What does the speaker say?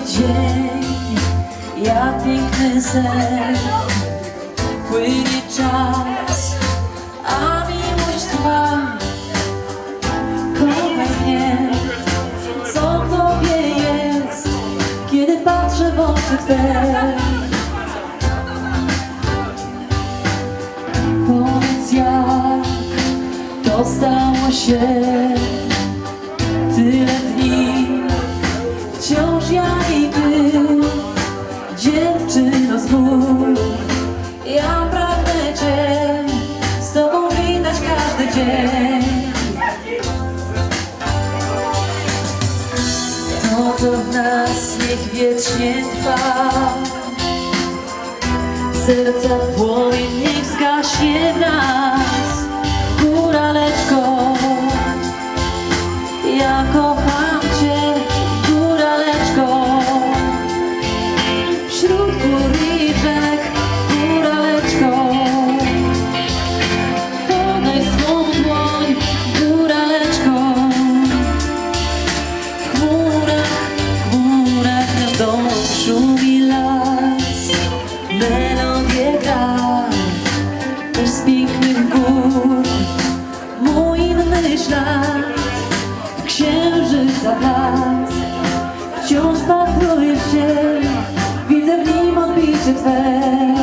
dzień, jak piękny sen Płynie czas, a miłość trwa. Kochaj mnie, co tobie jest, kiedy patrzę w oczy Twe? Powiedz jak to stało się, tyle To, co w nas niech wiecznie trwa. Serca płomień niech zgaśnie w nas. Góraleczko, ja kocham. crucified